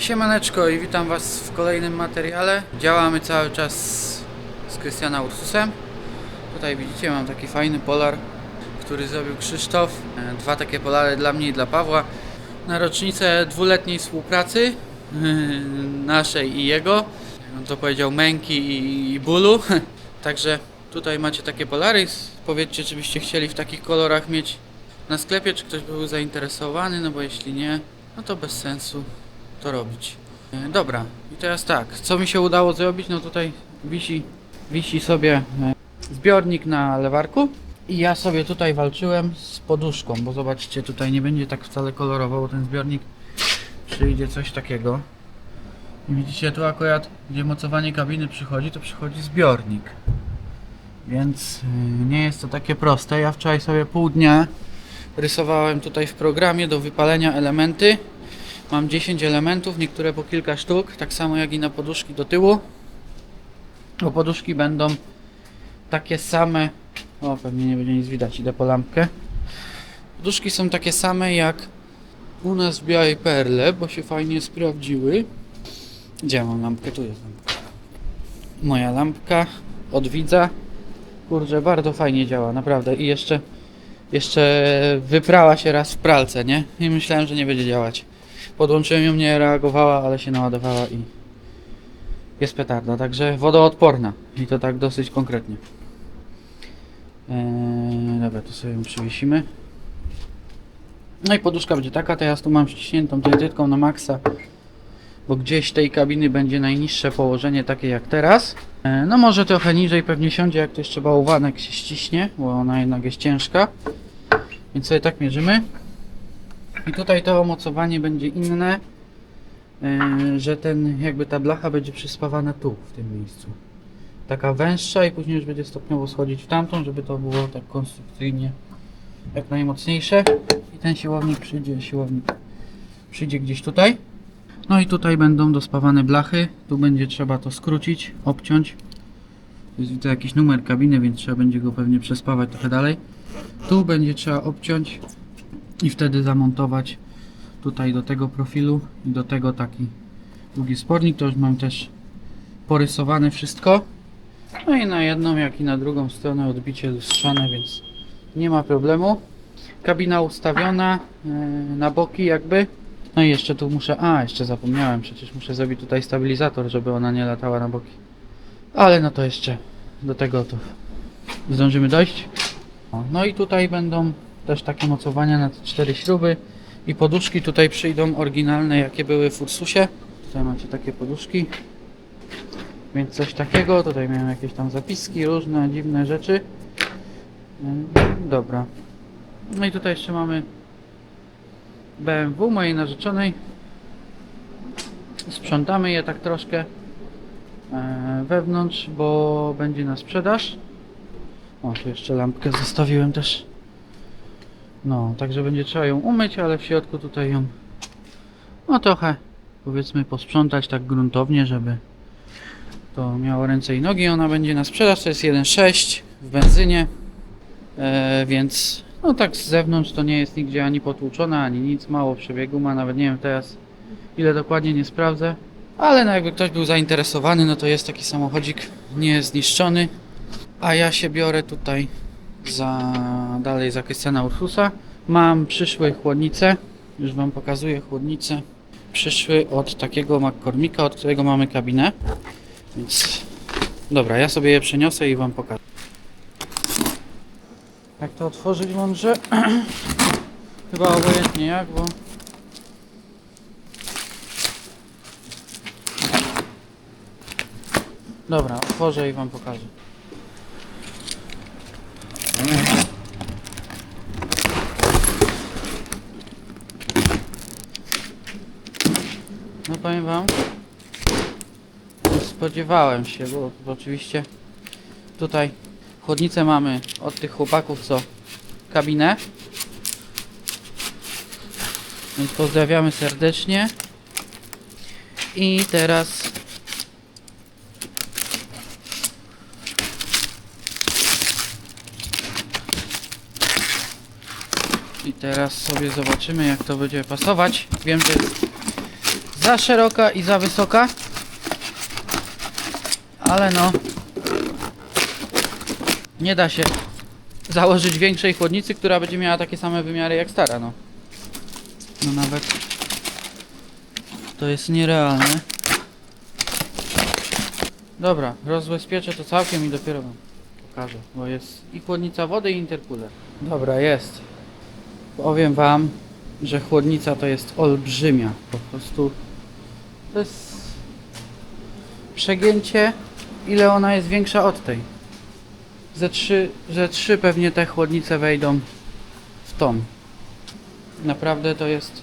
Siemaneczko i witam Was w kolejnym materiale. Działamy cały czas z Krystiana Ursusem. Tutaj widzicie, mam taki fajny polar, który zrobił Krzysztof. E, Dwa takie polary dla mnie i dla Pawła. Na rocznicę dwuletniej współpracy naszej i jego. On to powiedział męki i, bólu. Także tutaj macie takie polary. Powiedzcie, czy byście chcieli w takich kolorach mieć na sklepie, czy ktoś był zainteresowany, no bo jeśli nie, no to bez sensu to robić. E, Dobra, i teraz tak, co mi się udało zrobić, no tutaj wisi, wisi sobie e, zbiornik na lewarku i ja sobie tutaj walczyłem z poduszką, bo zobaczcie, tutaj nie będzie tak wcale kolorowo, bo ten zbiornik przyjdzie coś takiego. I widzicie, tu akurat, gdzie mocowanie kabiny przychodzi, to przychodzi zbiornik. Więc y, nie jest to takie proste. Ja wczoraj sobie pół dnia rysowałem tutaj w programie do wypalenia elementy. Mam 10 elementów, niektóre po kilka sztuk, tak samo jak i na poduszki do tyłu. Bo poduszki będą takie same. O, pewnie nie będzie nic widać, idę po lampkę. Poduszki są takie same jak u nas w Białej Perle, bo się fajnie sprawdziły. Gdzie mam lampkę? Tu jest lampka. Moja lampka od widza. Kurczę, bardzo fajnie działa, naprawdę. I jeszcze, jeszcze wyprała się raz w pralce, nie? I myślałem, że nie będzie działać. Podłączyłem ją, nie reagowała, ale się naładowała i jest petarda. Także wodoodporna. I to tak dosyć konkretnie. Eee, dobra, to sobie ją przywiesimy. No i poduszka będzie taka, teraz tu mam ściśniętą dietytką na maksa, bo gdzieś tej kabiny będzie najniższe położenie, takie jak teraz. E, No może trochę niżej pewnie siądzie, jak to jeszcze bałwanek się ściśnie, bo ona jednak jest ciężka. Więc sobie tak mierzymy. I tutaj to omocowanie będzie inne, e, że ten jakby ta blacha będzie przyspawana tu, w tym miejscu. Taka węższa i później już będzie stopniowo schodzić w tamtą, żeby to było tak konstrukcyjnie jak najmocniejsze. I ten siłownik przyjdzie, siłownik przyjdzie gdzieś tutaj. No i tutaj będą dospawane blachy. Tu będzie trzeba to skrócić, obciąć. Tu jest widzę jakiś numer kabiny, więc trzeba będzie go pewnie przespawać trochę dalej. Tu będzie trzeba obciąć i wtedy zamontować tutaj do tego profilu i do tego taki długi spornik. To już mam też porysowane wszystko. No i na jedną, jak i na drugą stronę odbicie lustrzane, więc nie ma problemu. Kabina ustawiona yy, na boki jakby. No i jeszcze tu muszę, a jeszcze zapomniałem, przecież muszę zrobić tutaj stabilizator, żeby ona nie latała na boki. Ale no to jeszcze do tego to zdążymy dojść. No i tutaj będą też takie mocowania na te cztery śruby i poduszki tutaj przyjdą oryginalne jakie były w Ursusie. Tutaj macie takie poduszki. Więc coś takiego, tutaj miałem jakieś tam zapiski, różne dziwne rzeczy. Ym, Dobra. No i tutaj jeszcze mamy BMW mojej narzeczonej. Sprzątamy je tak troszkę e, wewnątrz, bo będzie na sprzedaż. O, tu jeszcze lampkę zostawiłem też. No, także będzie trzeba ją umyć, ale w środku tutaj ją no trochę powiedzmy posprzątać tak gruntownie, żeby to miało ręce i nogi. Ona będzie na sprzedaż, to jest 1.6 w benzynie, e, więc no tak z zewnątrz to nie jest nigdzie ani potłuczona, ani nic, mało przebiegu ma, nawet nie wiem teraz ile dokładnie nie sprawdzę. Ale no jakby ktoś był zainteresowany, no to jest taki samochodzik niezniszczony. A ja się biorę tutaj za dalej za Krystiana Ursusa. Mam przyszłe chłodnice, już wam pokazuję chłodnice. Przyszły od takiego McCormicka, od którego mamy kabinę. Więc dobra, ja sobie je przeniosę i wam pokażę. Jak to otworzyć mądrze? Chyba obojętnie jak, bo... Dobra, otworzę i wam pokażę. No powiem wam, nie spodziewałem się, bo, bo oczywiście tutaj chłodnicę mamy od tych chłopaków, co kabinę. Więc pozdrawiamy serdecznie. I teraz I teraz sobie zobaczymy jak to będzie pasować. Wiem, że jest za szeroka i za wysoka. Ale no. Nie da się założyć większej chłodnicy, która będzie miała takie same wymiary jak stara, no. No nawet to jest nierealne. Dobra, rozbezpieczę to całkiem i dopiero wam pokażę, bo jest i chłodnica wody i intercooler. Dobra, jest. Powiem wam, że chłodnica to jest olbrzymia. Po prostu to jest przegięcie, ile ona jest większa od tej. Ze trzy, ze trzy pewnie te chłodnice wejdą w tom. Naprawdę to jest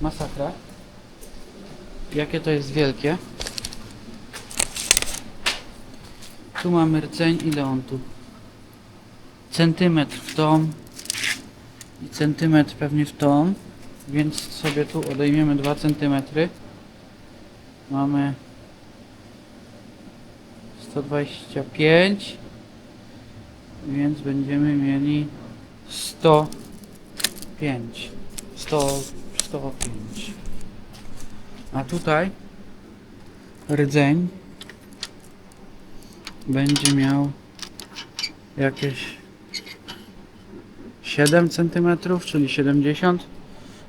masakra. Jakie to jest wielkie. Tu mamy rdzeń, ile on tu? Centymetr w tom i centymetr pewnie w tom, więc sobie tu odejmiemy 2 centymetry. Mamy 125, więc będziemy mieli 105. 100, 105. A tutaj rdzeń będzie miał jakieś 7 cm, czyli 70.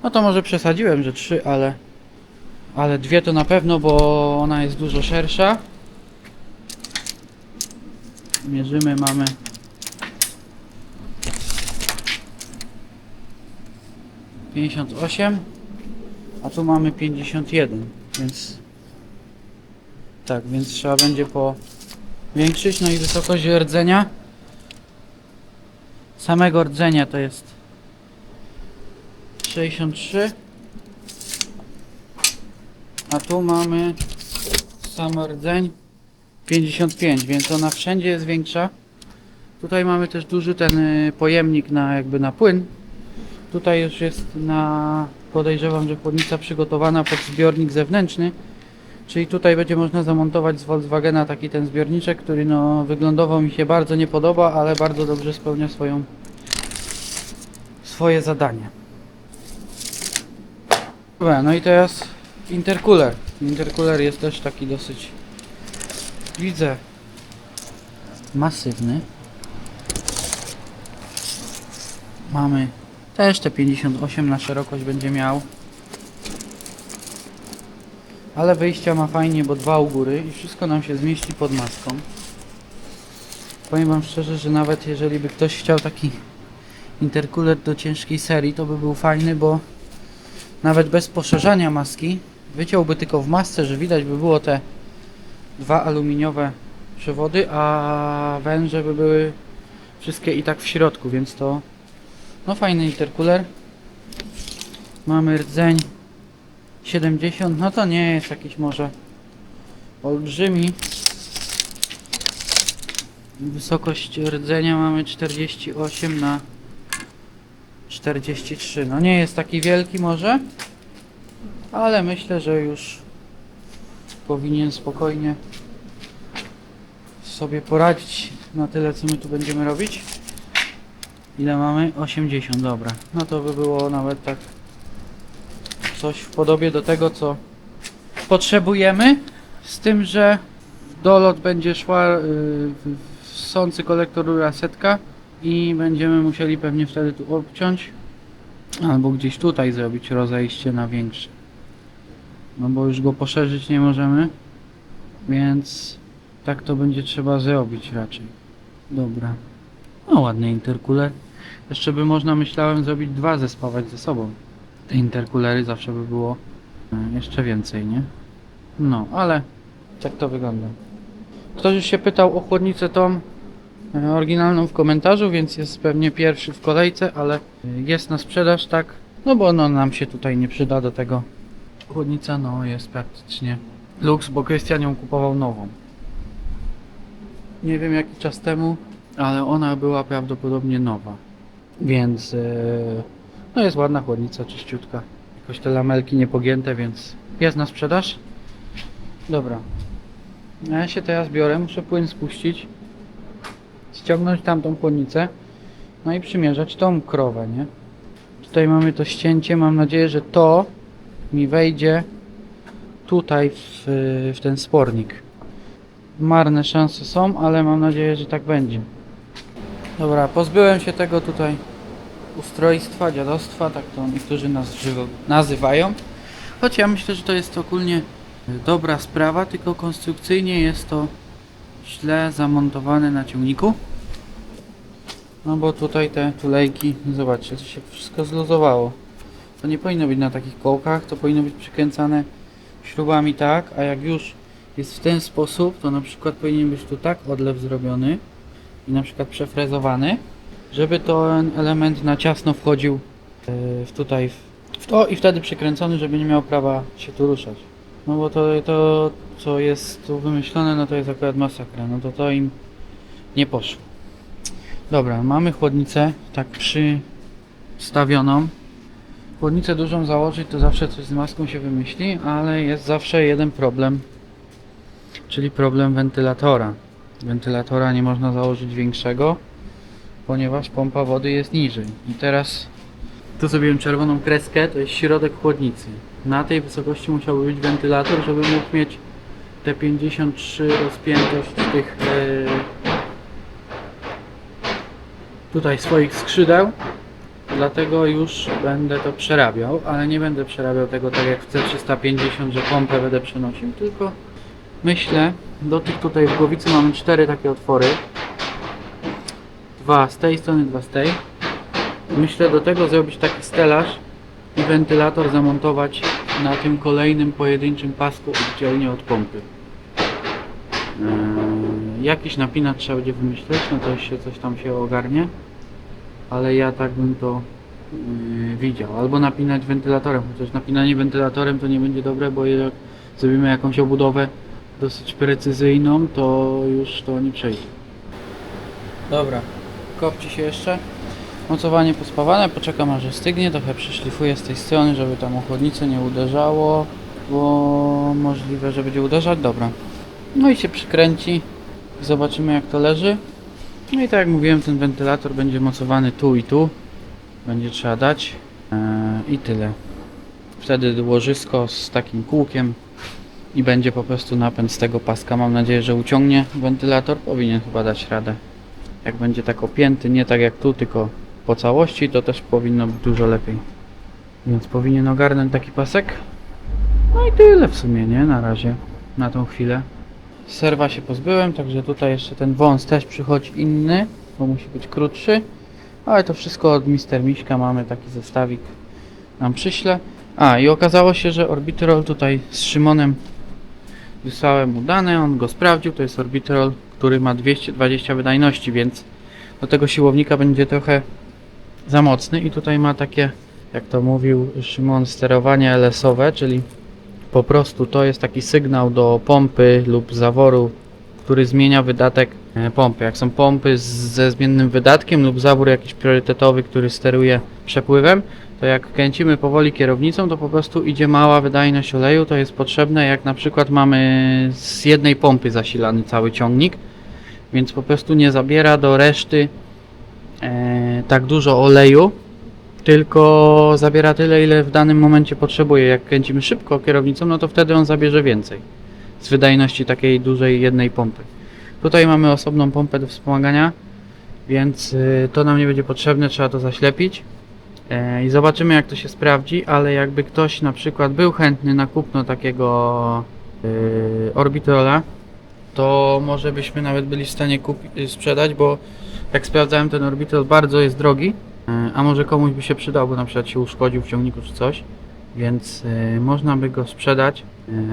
No to może przesadziłem, że 3, ale ale dwie to na pewno, bo ona jest dużo szersza. Mierzymy, mamy pięćdziesiąt osiem, a tu mamy 51, więc tak, więc trzeba będzie powiększyć, no i wysokość rdzenia samego rdzenia to jest 63 a tu mamy sam rdzeń 55, więc ona wszędzie jest większa. Tutaj mamy też duży ten y, pojemnik na jakby na płyn. Tutaj już jest na podejrzewam, że chłodnica przygotowana pod zbiornik zewnętrzny. Czyli tutaj będzie można zamontować z Volkswagena taki ten zbiorniczek, który no wyglądowo mi się bardzo nie podoba, ale bardzo dobrze spełnia swoją swoje zadanie. Dobra, no i teraz intercooler. Intercooler jest też taki dosyć widzę masywny. Mamy też te 58 na szerokość będzie miał. Ale wyjścia ma fajnie, bo dwa u góry i wszystko nam się zmieści pod maską. Powiem wam szczerze, że nawet jeżeli by ktoś chciał taki intercooler do ciężkiej serii, to by był fajny, bo nawet bez poszerzania maski wyciąłby tylko w masce, że widać by było te dwa aluminiowe przewody, a węże by były wszystkie i tak w środku, więc to no fajny intercooler. Mamy rdzeń 70, no to nie jest jakiś może olbrzymi. Wysokość rdzenia mamy 48 na 43. No nie jest taki wielki może, ale myślę, że już powinien spokojnie sobie poradzić na tyle, co my tu będziemy robić. Ile mamy? 80, dobra. No to by było nawet tak coś w podobie do tego, co potrzebujemy. Z tym, że w dolot będzie szła yy, sący kolektor rura setka i będziemy musieli pewnie wtedy tu obciąć albo gdzieś tutaj zrobić rozejście na większe. No bo już go poszerzyć nie możemy, więc tak to będzie trzeba zrobić raczej. Dobra. No ładny intercooler. Jeszcze by można myślałem zrobić dwa zespawać ze sobą. Te intercoolery zawsze by było e, jeszcze więcej, nie? No, ale tak to wygląda. Ktoś już się pytał o chłodnicę tą e, oryginalną w komentarzu, więc jest pewnie pierwszy w kolejce, ale jest na sprzedaż, tak? No bo no nam się tutaj nie przyda do tego. Chłodnica no jest praktycznie luks, bo Krystian ją kupował nową. Nie wiem jaki czas temu, ale ona była prawdopodobnie nowa. Więc e, no jest ładna chłodnica, czyściutka. Jakoś te lamelki niepogięte, więc jest na sprzedaż. Dobra. Ja się teraz biorę, muszę płyn spuścić. Ściągnąć tamtą chłodnicę. No i przymierzać tą krowę, nie? Tutaj mamy to ścięcie. Mam nadzieję, że to mi wejdzie tutaj w, w ten spornik. Marne szanse są, ale mam nadzieję, że tak będzie. Dobra, pozbyłem się tego tutaj ustrojstwa, dziadostwa, tak to niektórzy nas żywo nazywają. Choć ja myślę, że to jest ogólnie dobra sprawa, tylko konstrukcyjnie jest to źle zamontowane na ciągniku. No bo tutaj te tulejki, zobaczcie, to się wszystko zluzowało. To nie powinno być na takich kołkach, to powinno być przykręcane śrubami tak, a jak już jest w ten sposób, to na przykład powinien być tu tak odlew zrobiony i na przykład przefrezowany, żeby ten element na ciasno wchodził yy, w tutaj w to i wtedy przykręcony, żeby nie miał prawa się tu ruszać. No bo to, to co jest tu wymyślone, no to jest akurat masakra, no to to im nie poszło. Dobra, mamy chłodnicę tak przystawioną. Chłodnicę dużą założyć to zawsze coś z maską się wymyśli, ale jest zawsze jeden problem, czyli problem wentylatora. Wentylatora nie można założyć większego, ponieważ pompa wody jest niżej. I teraz tu zrobiłem czerwoną kreskę, to jest środek chłodnicy. Na tej wysokości musiałby być wentylator, żeby mógł mieć te 53 rozpiętość tych e, tutaj swoich skrzydeł. Dlatego już będę to przerabiał, ale nie będę przerabiał tego tak jak w C350, że pompę będę przenosił, tylko myślę, do tych tutaj w głowicy mamy cztery takie otwory. Dwa z tej strony, dwa z tej. Myślę do tego zrobić taki stelaż i wentylator zamontować na tym kolejnym pojedynczym pasku oddzielnie od pompy. Eee, jakiś napinacz trzeba będzie wymyśleć, no to jeszcze coś tam się ogarnie. Ale ja tak bym to yy, widział. Albo napinać wentylatorem, chociaż napinanie wentylatorem to nie będzie dobre, bo jak zrobimy jakąś obudowę dosyć precyzyjną, to już to nie przejdzie. Dobra, kopci się jeszcze. Mocowanie pospawane, poczekam aż stygnie, trochę przyszlifuję z tej strony, żeby tam o chłodnicę nie uderzało, bo możliwe, że będzie uderzać, dobra. No i się przykręci, zobaczymy jak to leży. No i tak jak mówiłem, ten wentylator będzie mocowany tu i tu, będzie trzeba dać eee, i tyle. Wtedy łożysko z takim kółkiem i będzie po prostu napęd z tego paska. Mam nadzieję, że uciągnie wentylator, powinien chyba dać radę. Jak będzie tak opięty, nie tak jak tu, tylko po całości, to też powinno być dużo lepiej. Więc powinien ogarnąć taki pasek. No i tyle w sumie, nie? Na razie, na tą chwilę. Serwa się pozbyłem, także tutaj jeszcze ten wąs też przychodzi inny, bo musi być krótszy. Ale to wszystko od Mister Miśka mamy taki zestawik nam przyśle. A i okazało się, że Orbitrol tutaj z Szymonem wysłałem mu dane, on go sprawdził, to jest Orbitrol, który ma 220 wydajności, więc do tego siłownika będzie trochę za mocny i tutaj ma takie, jak to mówił Szymon, sterowanie LS-owe, czyli po prostu to jest taki sygnał do pompy lub zaworu, który zmienia wydatek e, pompy. Jak są pompy ze zmiennym wydatkiem lub zawór jakiś priorytetowy, który steruje przepływem, to jak kręcimy powoli kierownicą, to po prostu idzie mała wydajność oleju. To jest potrzebne, jak na przykład mamy z jednej pompy zasilany cały ciągnik, więc po prostu nie zabiera do reszty e, tak dużo oleju, tylko zabiera tyle, ile w danym momencie potrzebuje. Jak kręcimy szybko kierownicą, no to wtedy on zabierze więcej z wydajności takiej dużej jednej pompy. Tutaj mamy osobną pompę do wspomagania, więc y, to nam nie będzie potrzebne, trzeba to zaślepić. E, I zobaczymy jak to się sprawdzi, ale jakby ktoś na przykład był chętny na kupno takiego y, Orbitrola, to może byśmy nawet byli w stanie kupi- sprzedać, bo jak sprawdzałem ten Orbitrol bardzo jest drogi, e, a może komuś by się przydał, bo na przykład się uszkodził w ciągniku czy coś, więc e, można by go sprzedać.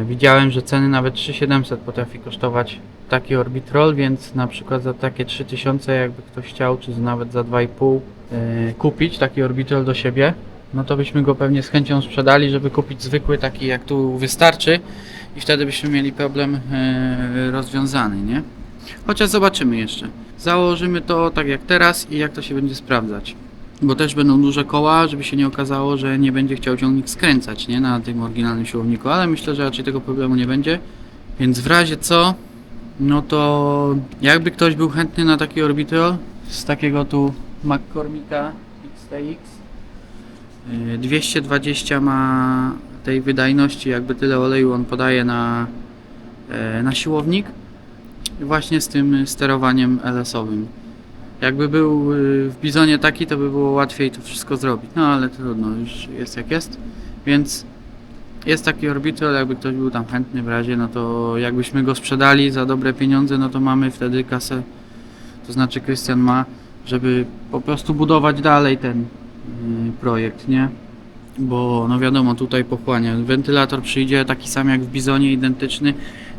E, widziałem, że ceny nawet 3700 potrafi kosztować taki Orbitrol, więc na przykład za takie 3000 jakby ktoś chciał, czy nawet za 2,5 e, kupić taki Orbitrol do siebie, no to byśmy go pewnie z chęcią sprzedali, żeby kupić zwykły taki jak tu wystarczy i wtedy byśmy mieli problem rozwiązany, nie? Chociaż zobaczymy jeszcze. Założymy to tak jak teraz i jak to się będzie sprawdzać. Bo też będą duże koła, żeby się nie okazało, że nie będzie chciał ciągnik skręcać, nie? Na tym oryginalnym siłowniku, ale myślę, że raczej tego problemu nie będzie. Więc w razie co, no to jakby ktoś był chętny na taki orbitrol z takiego tu McCormicka XTX, yy, 220 ma tej wydajności, jakby tyle oleju on podaje na, e, na siłownik, właśnie z tym sterowaniem LS-owym. Jakby był y, w Bizonie taki, to by było łatwiej to wszystko zrobić. No ale trudno, już jest jak jest. Więc jest taki orbital, jakby ktoś był tam chętny w razie, no to jakbyśmy go sprzedali za dobre pieniądze, no to mamy wtedy kasę, to znaczy Krystian ma, żeby po prostu budować dalej ten y, projekt, nie? Bo no wiadomo, tutaj pochłania. Wentylator przyjdzie taki sam jak w Bizonie, identyczny.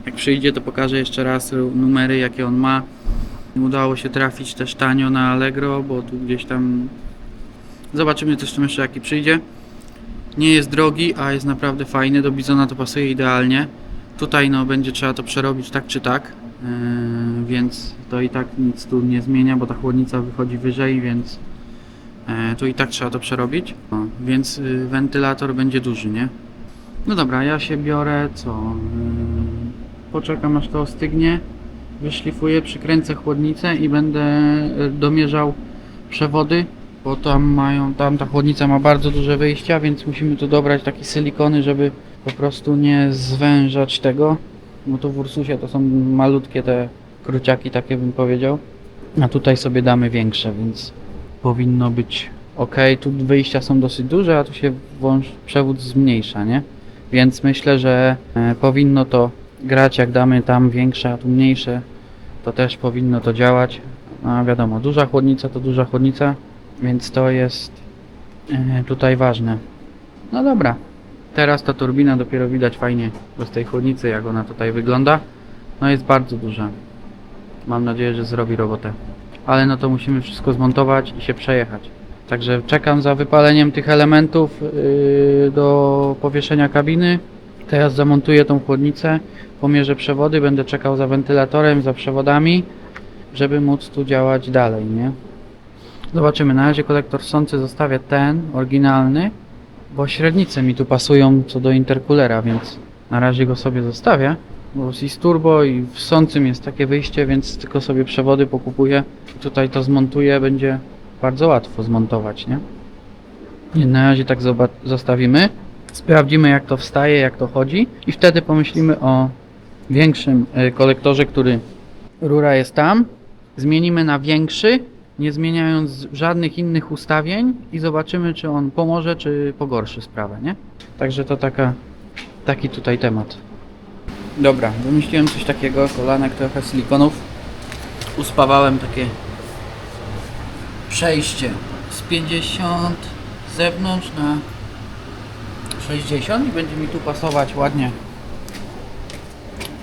Jak przyjdzie, to pokażę jeszcze raz numery, jakie on ma. Udało się trafić też tanio na Allegro, bo tu gdzieś tam zobaczymy też jeszcze jaki przyjdzie. Nie jest drogi, a jest naprawdę fajny. Do Bizona to pasuje idealnie. Tutaj no będzie trzeba to przerobić tak czy tak, yy, więc to i tak nic tu nie zmienia, bo ta chłodnica wychodzi wyżej, więc yy, tu i tak trzeba to przerobić. No, więc yy, wentylator będzie duży, nie? No dobra, ja się biorę, co? Yy, poczekam aż to ostygnie, wyszlifuję, przykręcę chłodnicę i będę yy, domierzał przewody, bo tam mają, tam ta chłodnica ma bardzo duże wyjścia, więc musimy tu dobrać takie silikony, żeby po prostu nie zwężać tego, bo tu w Ursusie to są malutkie te kruciaki, takie bym powiedział, a tutaj sobie damy większe, więc powinno być ok. Tu wyjścia są dosyć duże, a tu się wąż, przewód zmniejsza, nie? Więc myślę, że e, powinno to grać, jak damy tam większe, a tu mniejsze, to też powinno to działać. A wiadomo, duża chłodnica to duża chłodnica, więc to jest e, tutaj ważne. No dobra, teraz ta turbina dopiero widać fajnie bez tej chłodnicy, jak ona tutaj wygląda. No jest bardzo duża. Mam nadzieję, że zrobi robotę. Ale no to musimy wszystko zmontować i się przejechać. Także czekam za wypaleniem tych elementów yy, do powieszenia kabiny. Teraz zamontuję tą chłodnicę, pomierzę przewody, będę czekał za wentylatorem, za przewodami, żeby móc tu działać dalej, nie? Zobaczymy, na razie kolektor sący zostawię ten, oryginalny, bo średnice mi tu pasują co do interkulera, więc na razie go sobie zostawię. Bo jest i turbo i w sącym jest takie wyjście, więc tylko sobie przewody pokupuję. Tutaj to zmontuję, będzie bardzo łatwo zmontować, nie? Nie, na razie tak zostawimy. Sprawdzimy jak to wstaje, jak to chodzi i wtedy pomyślimy o większym e, kolektorze, który rura jest tam. Zmienimy na większy, nie zmieniając żadnych innych ustawień i zobaczymy czy on pomoże, czy pogorszy sprawę, nie? Także to taka, taki tutaj temat. Dobra, wymyśliłem coś takiego, kolanek trochę silikonów. Uspawałem takie przejście z 50 z zewnątrz na 60 i będzie mi tu pasować ładnie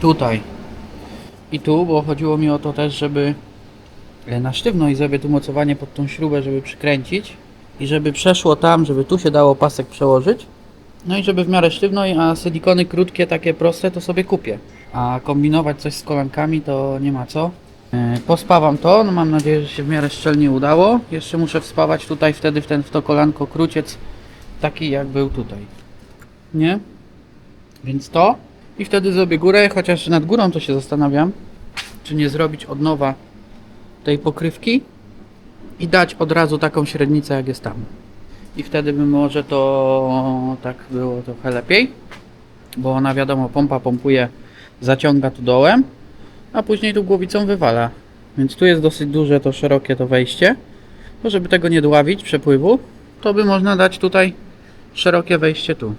tutaj i tu, bo chodziło mi o to też, żeby e, na sztywno i zrobię tu mocowanie pod tą śrubę, żeby przykręcić i żeby przeszło tam, żeby tu się dało pasek przełożyć no i żeby w miarę sztywno, a silikony krótkie, takie proste, to sobie kupię. A kombinować coś z kolankami to nie ma co. E, Pospawam to, no mam nadzieję, że się w miarę szczelnie udało. Jeszcze muszę wspawać tutaj wtedy w, ten, w to kolanko króciec, taki jak był tutaj. Nie? Więc to. I wtedy zrobię górę, chociaż nad górą to się zastanawiam, czy nie zrobić od nowa tej pokrywki i dać od razu taką średnicę jak jest tam i wtedy by może to tak było trochę lepiej, bo ona wiadomo pompa pompuje, zaciąga tu dołem, a później tu głowicą wywala. Więc tu jest dosyć duże to szerokie to wejście, bo żeby tego nie dławić przepływu, to by można dać tutaj szerokie wejście tu.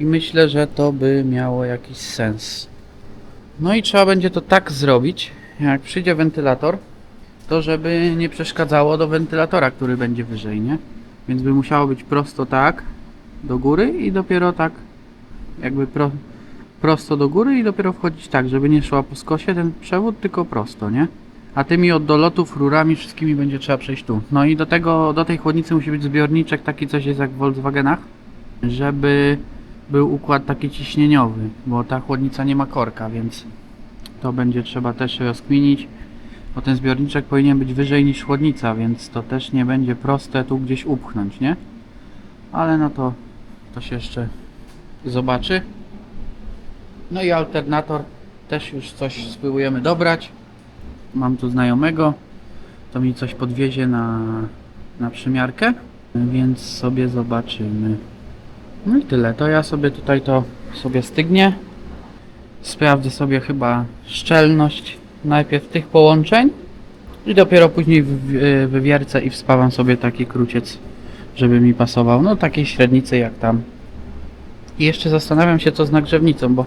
I myślę, że to by miało jakiś sens. No i trzeba będzie to tak zrobić, jak przyjdzie wentylator, to żeby nie przeszkadzało do wentylatora, który będzie wyżej, nie? Więc by musiało być prosto tak do góry i dopiero tak jakby pro, prosto do góry i dopiero wchodzić tak, żeby nie szła po skosie ten przewód, tylko prosto, nie? A tymi od dolotów rurami wszystkimi będzie trzeba przejść tu. No i do tego, do tej chłodnicy musi być zbiorniczek, taki coś jest jak w Volkswagenach, żeby był układ taki ciśnieniowy, bo ta chłodnica nie ma korka, więc to będzie trzeba też rozkminić bo ten zbiorniczek powinien być wyżej niż chłodnica, więc to też nie będzie proste tu gdzieś upchnąć, nie? Ale no to, to się jeszcze zobaczy. No i alternator też już coś spróbujemy dobrać. Mam tu znajomego, to mi coś podwiezie na, na przymiarkę, więc sobie zobaczymy. No i tyle. To ja sobie tutaj to sobie stygnie. Sprawdzę sobie chyba szczelność najpierw tych połączeń i dopiero później wywiercę i wspawam sobie taki kruciec, żeby mi pasował. No takiej średnicy jak tam. I jeszcze zastanawiam się co z nagrzewnicą, bo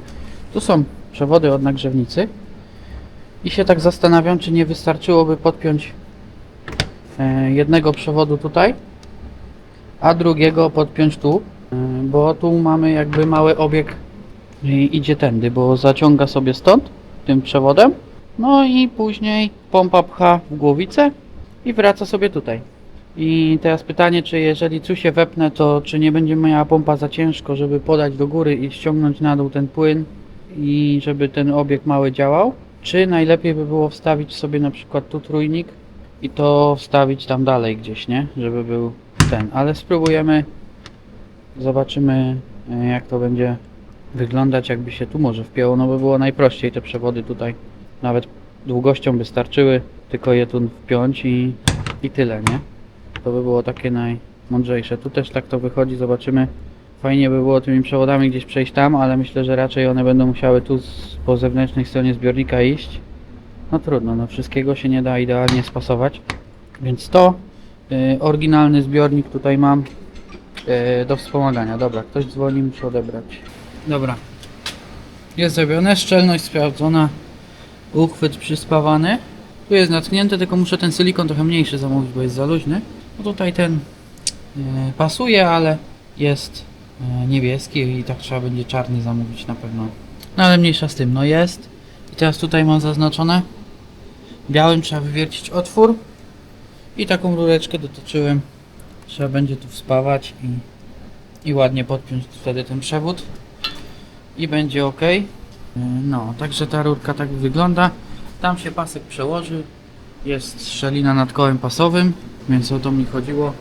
tu są przewody od nagrzewnicy i się tak zastanawiam, czy nie wystarczyłoby podpiąć e, jednego przewodu tutaj, a drugiego podpiąć tu, bo tu mamy jakby mały obieg i idzie tędy, bo zaciąga sobie stąd tym przewodem, no i później pompa pcha w głowicę i wraca sobie tutaj. I teraz pytanie, czy jeżeli tu się wepnę, to czy nie będzie miała pompa za ciężko, żeby podać do góry i ściągnąć na dół ten płyn i żeby ten obieg mały działał? Czy najlepiej by było wstawić sobie na przykład tu trójnik i to wstawić tam dalej gdzieś, nie? Żeby był ten, ale spróbujemy, zobaczymy e, jak to będzie wyglądać, jakby się tu może wpięło, no by było najprościej te przewody tutaj, nawet długością by starczyły, tylko je tu wpiąć i, i tyle, nie? To by było takie najmądrzejsze. Tu też tak to wychodzi, zobaczymy. Fajnie by było tymi przewodami gdzieś przejść tam, ale myślę, że raczej one będą musiały tu z, po zewnętrznej stronie zbiornika iść. No trudno, no wszystkiego się nie da idealnie spasować. Więc to y, oryginalny zbiornik tutaj mam y, do wspomagania. Dobra, ktoś dzwoni, muszę odebrać. Dobra. Jest zrobione, szczelność sprawdzona, uchwyt przyspawany. Tu jest natknięty, tylko muszę ten silikon trochę mniejszy zamówić, bo jest za luźny. No tutaj ten y, pasuje, ale jest y, niebieski i tak trzeba będzie czarny zamówić na pewno. No ale mniejsza z tym, no jest. I teraz tutaj mam zaznaczone. Białym trzeba wywiercić otwór i taką rureczkę dotoczyłem. Trzeba będzie tu wspawać i, i ładnie podpiąć wtedy ten przewód i będzie ok. Y, No, także ta rurka tak wygląda. Tam się pasek przełoży. Jest szczelina nad kołem pasowym, więc o to mi chodziło,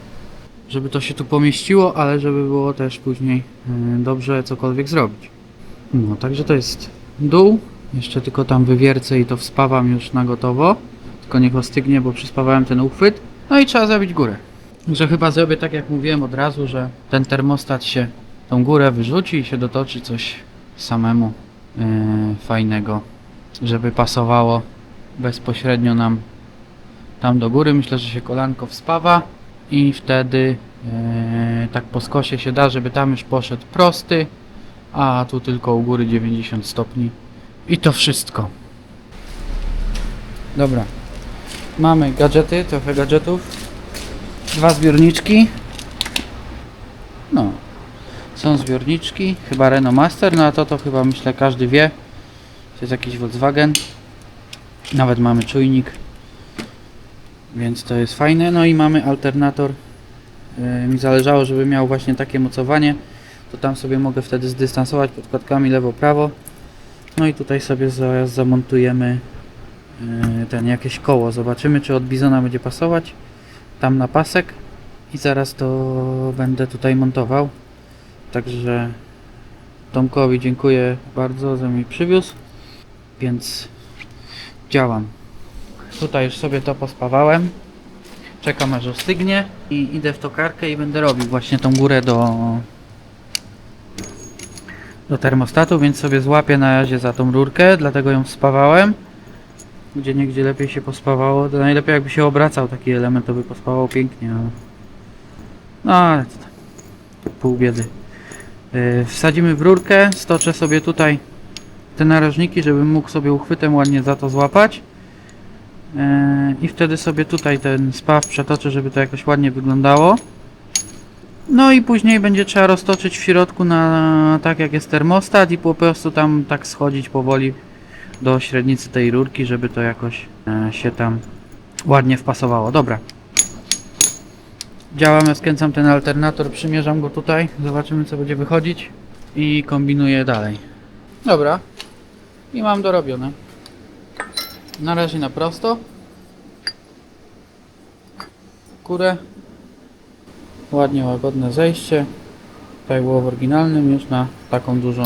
żeby to się tu pomieściło, ale żeby było też później y, dobrze cokolwiek zrobić. No, także to jest dół. Jeszcze tylko tam wywiercę i to wspawam już na gotowo. Tylko niech ostygnie, bo przyspawałem ten uchwyt. No i trzeba zrobić górę. Że chyba zrobię tak jak mówiłem od razu, że ten termostat się tą górę wyrzuci i się dotoczy coś samemu yy, fajnego, żeby pasowało bezpośrednio nam tam do góry. Myślę, że się kolanko wspawa i wtedy yy, tak po skosie się da, żeby tam już poszedł prosty, a tu tylko u góry 90 stopni. I to wszystko. Dobra. Mamy gadżety, trochę gadżetów. Dwa zbiorniczki. No. Są zbiorniczki. Chyba Renault Master, no a to to chyba myślę każdy wie. To jest jakiś Volkswagen. Nawet mamy czujnik. Więc to jest fajne. No i mamy alternator. Yy, mi zależało, żeby miał właśnie takie mocowanie. To tam sobie mogę wtedy zdystansować podkładkami lewo-prawo. No i tutaj sobie zaraz zamontujemy yy, ten jakieś koło. Zobaczymy czy od Bizona będzie pasować. Tam na pasek. I zaraz to będę tutaj montował. Także Tomkowi dziękuję bardzo, że mi przywiózł. Więc działam. Tutaj już sobie to pospawałem. Czekam aż ostygnie i idę w tokarkę i będę robił właśnie tą górę do do termostatu, więc sobie złapię na razie za tą rurkę, dlatego ją spawałem. Gdzie niegdzie lepiej się pospawało, to najlepiej jakby się obracał taki element, to by pospawał pięknie, ale... No ale to, to pół biedy. Yy, wsadzimy w rurkę, stoczę sobie tutaj te narożniki, żebym mógł sobie uchwytem ładnie za to złapać. Yy, I wtedy sobie tutaj ten spaw przetoczę, żeby to jakoś ładnie wyglądało. No i później będzie trzeba roztoczyć w środku na tak jak jest termostat i po prostu tam tak schodzić powoli do średnicy tej rurki, żeby to jakoś e, się tam ładnie wpasowało. Dobra. Działamy, skręcam ten alternator, przymierzam go tutaj, zobaczymy co będzie wychodzić i kombinuję dalej. Dobra. I mam dorobione. Na razie na prosto. Kurę. Ładnie łagodne zejście. Tutaj było w oryginalnym już na taką dużą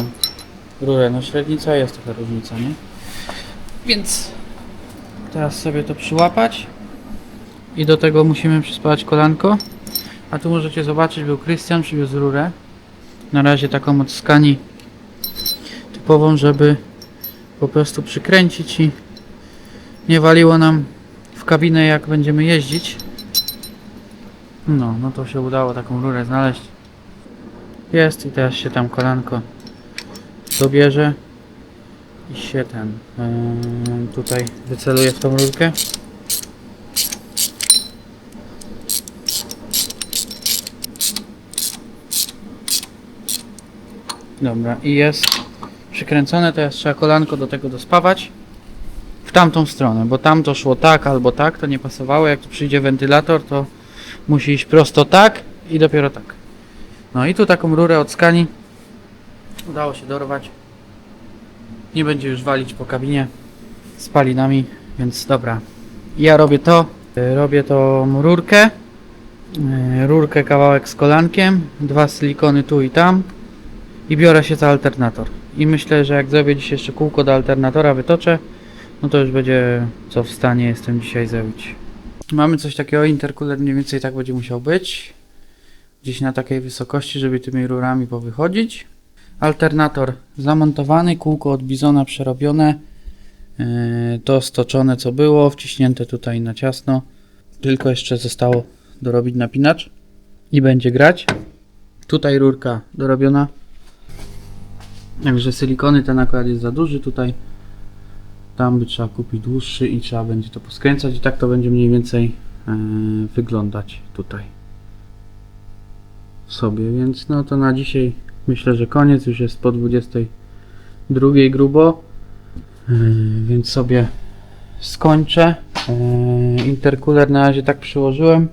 rurę. No średnica jest trochę różnica, nie? Więc teraz sobie to przyłapać. I do tego musimy przyspawać kolanko. A tu możecie zobaczyć, był Krystian, przywiózł rurę. Na razie taką od skani typową, żeby po prostu przykręcić i nie waliło nam w kabinę jak będziemy jeździć. No, no to się udało taką rurę znaleźć. Jest i teraz się tam kolanko dobierze i się ten yy, tutaj wyceluje w tą rurkę. Dobra, i jest przykręcone, teraz trzeba kolanko do tego dospawać w tamtą stronę, bo tam to szło tak albo tak, to nie pasowało. Jak tu przyjdzie wentylator, to musi iść prosto tak i dopiero tak. No i tu taką rurę od skani udało się dorwać. Nie będzie już walić po kabinie z palinami, więc dobra. Ja robię to, y, robię tą rurkę, y, rurkę kawałek z kolankiem, dwa silikony tu i tam i biorę się za alternator. I myślę, że jak zrobię dzisiaj jeszcze kółko do alternatora, wytoczę, no to już będzie co w stanie jestem dzisiaj zrobić. Mamy coś takiego, interkuler mniej więcej tak będzie musiał być. Gdzieś na takiej wysokości, żeby tymi rurami powychodzić. Alternator zamontowany, kółko od bizona przerobione. Yy, to stoczone co było, wciśnięte tutaj na ciasno. Tylko jeszcze zostało dorobić napinacz i będzie grać. Tutaj rurka dorobiona. Także silikony ten akurat jest za duży tutaj. Tam by trzeba kupić dłuższy i trzeba będzie to poskręcać i tak to będzie mniej więcej e, wyglądać tutaj sobie, więc no to na dzisiaj myślę, że koniec, już jest po 22 grubo, e, więc sobie skończę. E, interkuler na razie tak przyłożyłem,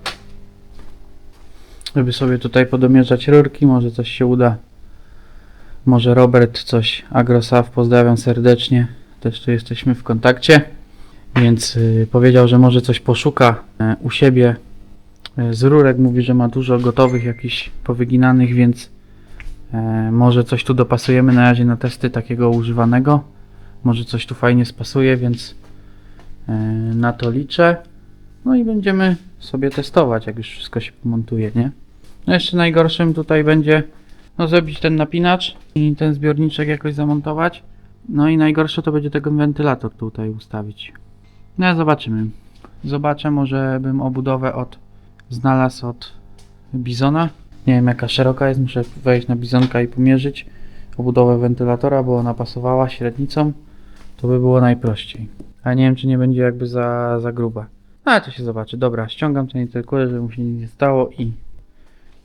żeby sobie tutaj podomierzać rurki, może coś się uda. Może Robert coś, Agrosaw, pozdrawiam serdecznie, też tu jesteśmy w kontakcie, więc y, powiedział, że może coś poszuka e, u siebie. E, z rurek, mówi, że ma dużo gotowych jakichś powyginanych, więc e, może coś tu dopasujemy na razie na testy takiego używanego, może coś tu fajnie spasuje, więc e, na to liczę, no i będziemy sobie testować, jak już wszystko się montuje, nie? No jeszcze najgorszym tutaj będzie no zrobić ten napinacz i ten zbiorniczek jakoś zamontować. No i najgorsze to będzie tego wentylator tutaj ustawić. No zobaczymy. Zobaczę, może bym obudowę od znalazł od Bizona. Nie wiem jaka szeroka jest, muszę wejść na Bizonka i pomierzyć obudowę wentylatora, bo ona pasowała średnicą. To by było najprościej. A nie wiem czy nie będzie jakby za, za gruba. No ale to się zobaczy. Dobra, ściągam ten interkuler, żeby mu się nic nie stało i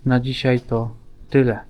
na dzisiaj to tyle.